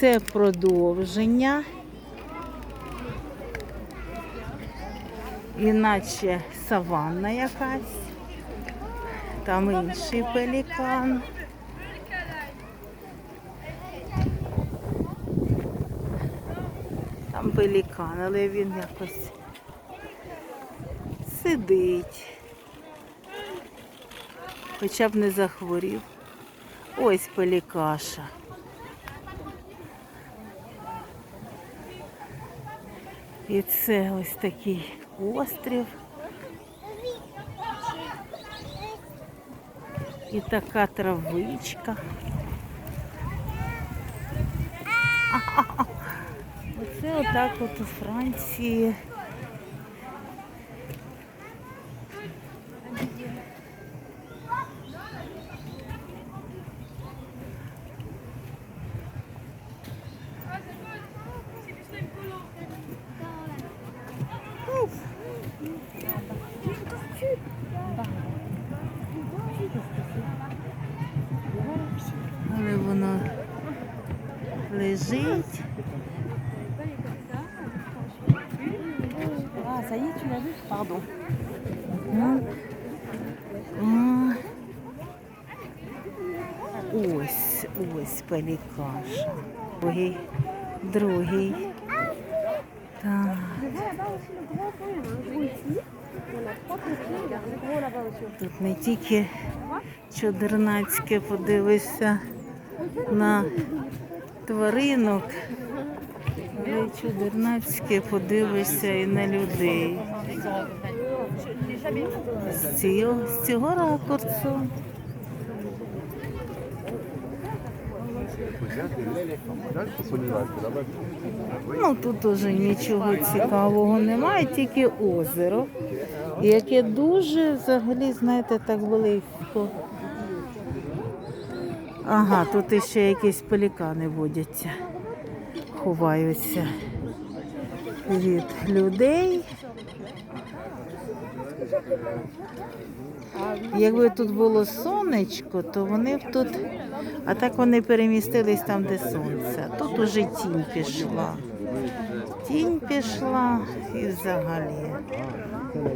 Це продовження. Іначе саванна якась. Там інший пелікан. Там пелікан, але він якось сидить. Хоча б не захворів. Ось пелікаша. І це ось такий острів. І така травичка. Оце отак от у Франції. Воно лежить. Ah, ça y est, tu l'as vu Pardon. Ось, ось пелікаша. Другий, другий. Так. Тут не тільки чудернацьке подивися на тваринок, але чудернацьке подивишся і на людей. З цього, з цього ракурсу. Ну тут уже нічого цікавого немає, тільки озеро, яке дуже взагалі, знаєте, так близько. Ага, тут іще якісь пелікани водяться, ховаються від людей. Якби тут було сонечко, то вони б тут, а так вони перемістились там, де сонце. Тут уже тінь пішла. Тінь пішла і взагалі.